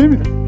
보입니다.